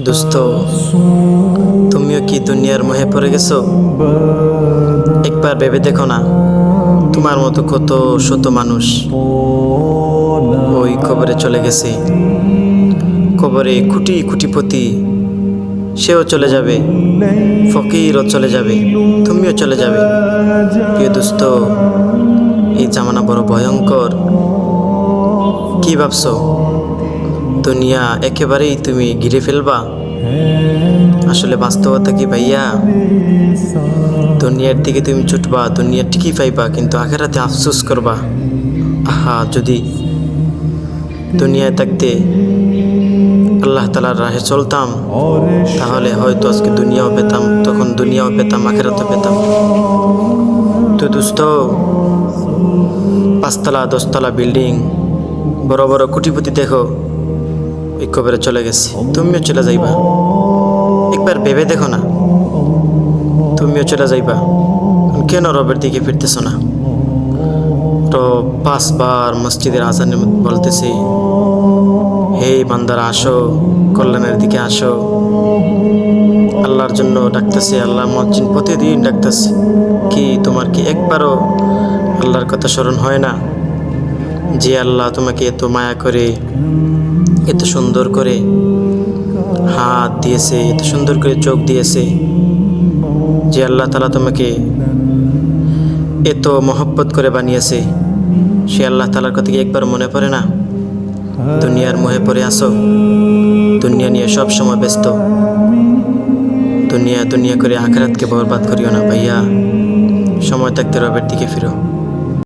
দোস্ত, তুমিও কি দুনিয়ার মোহে পড়ে গেছো? একবার ভেবে দেখো না, তোমার মতো কত শত মানুষ ওই কবরে চলে গেছে। কবরে খুঁটি খুঁটিপতি সেও চলে যাবে, ফকিরও চলে যাবে, তুমিও চলে যাবে। প্রিয় দোস্ত, এই জামানা বড় ভয়ঙ্কর। কি ভাবছ? দুনিয়া একেবারেই তুমি ঘিরে ফেলবা? আসলে বাস্তবতা কি ভাইয়া? দুনিয়ার দিকে তুমি ছুটবা, দুনিয়া ঠিকই পাইবা, কিন্তু আখেরাতে আফসোস করবা। আহা, যদি দুনিয়ায় থাকতে আল্লাহ তালার রাহে চলতাম, তাহলে হয়তো আজকে দুনিয়াও পেতাম, তখন দুনিয়াও পেতাম, আখেরাতও পেতাম। তো দোস্ত, পাঁচতলা, দশতলা বিল্ডিং, বড় বড় কুটিপতি দেখো। কবরে চলে গেছে। তুমিও চলে যাইবা। একবার ভেবে দেখো না। তুমিও চলে যাইবা। কেন রবের দিকে ফিরতেছ না? রব পাঁচবার মসজিদের আজানে বলতেছি, হে বান্দারা, আসো, কল্যাণের দিকে আসো। আল্লাহর জন্য ডাকতেছে, আল্লাহ মসজিদ প্রতিদিন ডাকতেছে, কি তোমার কি একবারও আল্লাহর কথা স্মরণ হয় না যে আল্লাহ তোমাকে এত মায়া করে এত সুন্দর করে হাত দিয়েছে, এত সুন্দর করে চোখ দিয়েছে যে আল্লাহ তালা তোমাকে এত মহব্বত করে বানিয়েছে। সে আল্লাহ তালার কথা কি একবার মনে পড়ে না? দুনিয়ার মোহে পড়ে আসো দুনিয়া নিয়ে সব সময় ব্যস্ত। দুনিয়া দুনিয়া করে আখরাতকে বরবাদ করিও না ভাইয়া। সময় থাকতে রবের দিকে ফিরো।